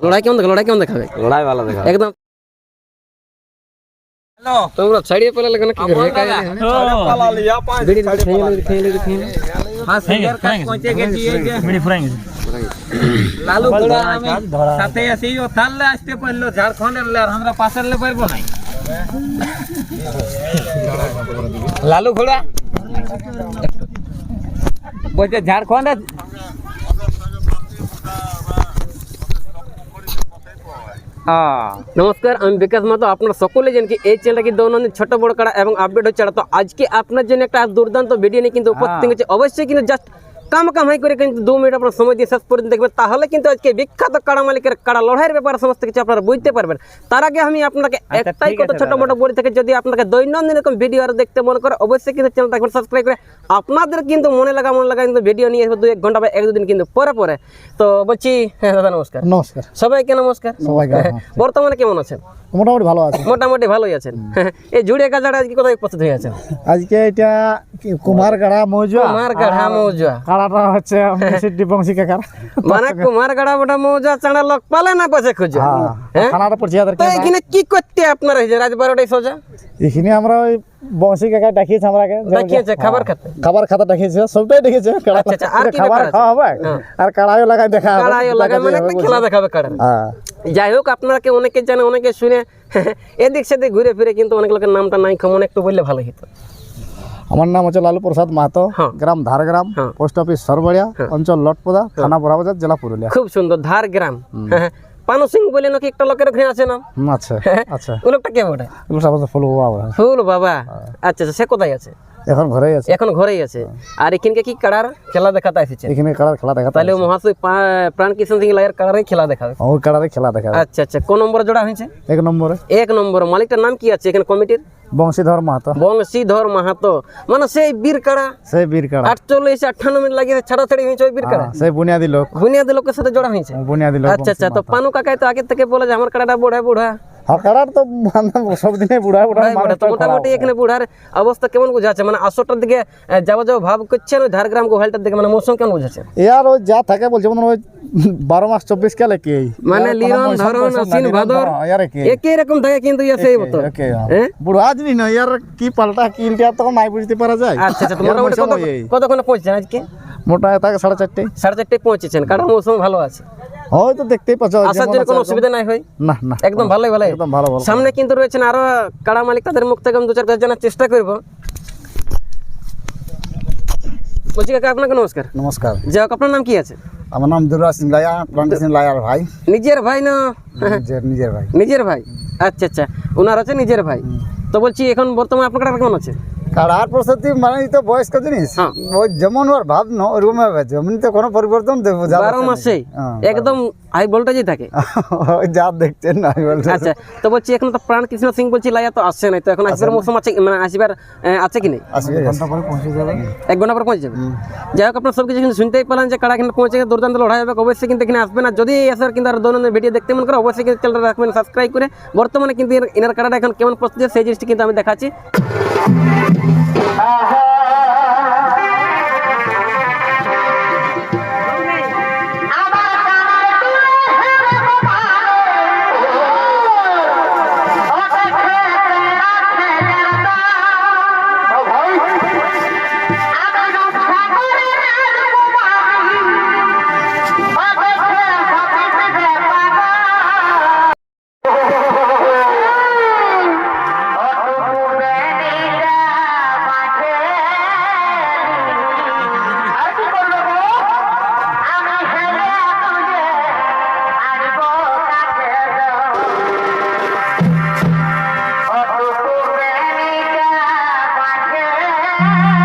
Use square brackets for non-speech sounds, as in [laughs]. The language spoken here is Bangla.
লড়াই কেমন দেখা লড়াই কেমন দেখাবে? লড়াই ভালো দেখা একদম। তোমরা ছাড়িয়ে পেলে লাগে না কি করবে কাজ বিড়ি খেয়ে নিলে খেয়ে নিলে খেয়ে নিলে লালু ঘোড়া আমি সাথে আছি ও থাললে আসতে পারল ঝাড়খণ্ডের লে আর আমরা পাশের লে পারব নাই লালু ঘোড়া। বলছে ঝাড়খণ্ডে নমস্কার আমি বিকাশ মাতো আপনার সকলে জানি কি এই চ্যানেলটা কি দৈনন্দিন ছোট বড় কাড়া এবং আপডেট হচ্ছে তো আজকে আপনার জন্য একটা দুর্দান্ত ভিডিও নিয়ে কিন্তু উপস্থিত হচ্ছে অবশ্যই কিন্তু জাস্ট কাম কামাই করে কিন্তু দু মিনিট আপনার সময় দিয়ে শেষ পর্যন্ত দেখবেন। তাহলে কিন্তু আজকে বিখ্যাত কাড়া মালিকের কাড়া লড়াইয়ের ব্যাপারে সমস্ত কিছু আপনারা বুঝতে পারবেন। তার আগে আমি আপনাকে একটাই কথা ছোট মোটো বলে থেকে যদি আপনাকে দৈনন্দিন এরকম ভিডিও আর দেখতে মনে করে অবশ্যই কিন্তু চ্যানেলটা একবার সাবস্ক্রাইব করে আপনাদের কিন্তু মনে লাগা মনে লাগা কিন্তু ভিডিও নিয়ে আসবে দু এক ঘণ্টা বা এক দুদিন কিন্তু পরে পরে। তো বলছি হ্যাঁ দাদা নমস্কার। নমস্কার। সবাইকে নমস্কার। সবাইকে বর্তমানে কেমন আছেন? মোটামুটি ভালো আছে। মোটামুটি ভালোই আছেন। এই জুড়ে কাজাটা আজকে কোথায় উপস্থিত হয়ে আছেন? আজকে এটা কুমার গাড়া মৌজা কুমার গাড়া মৌজা কাড়াটা হচ্ছে [laughs] সিদ্ধি বংশী কাকার। মানে কুমার গাড়া বটা মৌজা চাঁড়া লোক পালে না পাশে খুঁজে। হ্যাঁ খানাটা পড়ছে এখানে কি করতে আপনার রাত বারোটায় সোজা? এখানে আমরা ওই বংশী কাকা ডাকিয়েছে আমরাকে। যে- দেখিয়েছে খাবার খেতে? খাবার খাতা ডাকিয়েছে সবটাই ডেকেছে। আচ্ছা, আচ্ছা, আর খাবার খাওয়া হবে? আর কাড়াইও লাগাই দেখা হবে। কাড়াইও লাগে মানে খেলা দেখাবে হ্যাঁ। যাই হোক আপনাকে অনেকে জানে অনেকে শুনে। [laughs] এদিক সেদিক ঘুরে ফিরে কিন্তু অনেক লোকের নামটা নাই কেমন একটু বললে ভালো হতো আমার নাম হচ্ছে লালু প্রসাদ মাহাতো হ্যাঁ। গ্রাম ধারগ্রাম হ্যাঁ। পোস্ট অফিস সরবড়িয়া অঞ্চল লটপদা থানা বড়াবাজার জেলা পুরুলিয়া। খুব সুন্দর ধার গ্রাম পানু সিং বলে নাকি একটা লোকের ওখানে আছে নাম? আচ্ছা আচ্ছা ওই লোকটা কে ওটা এগুলো ফুল বাবা। ফুল বাবা। আচ্ছা আচ্ছা সে কোথায় আছে? এখন ঘরেই আছে। এখন ঘরেই আছে। আর এখানকে কি কাড়ার খেলা দেখাতে এসেছে এখানে কাড়ার খেলা দেখা তাহলে মহাশয় প্রাণ কিষণ সিং লাইয়ের কাড়ারে খেলা দেখাবে ওই কাড়ারে খেলা দেখা আচ্ছা আচ্ছা। কোন নম্বরে জোড়া হয়েছে? এক নম্বরে। এক নম্বর। মালিকটার নাম কি আছে এখানে কমিটির? বংশীধর মাহাতো। বংশীধর মাহাতো। মানে সেই বীর কাড়া। সেই বীর কাড়া। আটচল্লিশ আঠান্ন মিনিট লাগিয়ে ছাড়াছাড়ি হয়েছে ওই বীর কাড়া। সেই বুনিয়াদি লোক। বুনিয়াদি লোকের সাথে জড়া হয়েছে বুনিয়াদি লোক আচ্ছা আচ্ছা তো পানু কাকাই তো আগে থেকে বলে যে আমার কাড়াটা বুড়া বুড়া। তো মানে বুড়া বুড়া বুড়া বুড়া। তো মোটামুটি এখানে বুড়ার অবস্থা কেমন বোঝাচ্ছে? মানে আসরটার দিকে আহ, যাওয়া যাওয়া ভাব ঝাড়গ্রাম গোহালটার দিকে মানে মৌসুম কেমন বোঝাচ্ছে? ইয়ার ওই যা থাকে বলছে মানে ওই বারো মাস চব্বিশ কালে কি? মানে লিরন ধরন আশ্বিন ভাদর একই রকম থাকে কিন্তু ইয়া সেই মতো। হ্যাঁ না ইয়ার কি পাল্টা কি ইলটা তখন নাই বুঝতে পারা যায়। আচ্ছা আচ্ছা মোটামুটি। কতক্ষণে পৌঁছেছেন আজকে? মোটা থাকে সাড়ে চারটে। সাড়ে চারটায় পৌঁছেছেন কারণ মৌসুম ভালো আছে। হয়তো দেখতেই পাচ্ছ আসার জন্য কোনো অসুবিধা নাই হয় না না একদম ভালোই ভালোই। একদম ভালো ভালো। সামনে কিন্তু রয়েছেন আরও কাড়া মালিক তাদের মুখ থেকে দু চার জানার চেষ্টা করব। বলছি কাকা আপনাকে নমস্কার। নমস্কার। যাই হোক আপনার নাম কি আছে? আমার নাম দুর্গা সিং লায়া প্রান্তি সিং লায়ার ভাই। নিজের ভাই না? নিজের নিজের ভাই। নিজের ভাই? আচ্ছা আচ্ছা। ওনার আছে নিজের ভাই। তো বলছি এখন বর্তমানে আপনার কাটা কেমন আছে? কাড়ার প্রস্তুতি মানে তো বয়স্ক জিনিস। হ্যাঁ। ওই যেমন ওর ভাব ন ওরকম হবে এমনিতে কোনো পরিবর্তন দেবো বারো মাসেই হ্যাঁ, একদম হাই ভোল্টেজই থাকে। ওই যা দেখছেন না আচ্ছা তো বলছি এখন তো প্রাণ কৃষ্ণ সিং বলছি লাইয়া তো আসছে নাই তো এখন আসবার মৌসুম আছে মানে আসবার আছে কি নেই? এক ঘণ্টা পর পৌঁছে যাবে। যাই হোক আপনার সব কিছু কিন্তু শুনতেই পেলেন যে কারা এখানে পৌঁছে দুর্দান্ত লড়াই হবে অবশ্যই কিন্তু এখানে আসবে না। যদি আসার কিন্তু আর দৈনন্দিন ভিডিও দেখতে মন করে অবশ্যই কিন্তু চ্যানেলটা রাখবেন সাবস্ক্রাইব করে। বর্তমানে কিন্তু এর- এনার কারাটা এখন কেমন প্রস্তুতি সেই জিনিসটি কিন্তু আমি দেখাচ্ছি। I have Ah.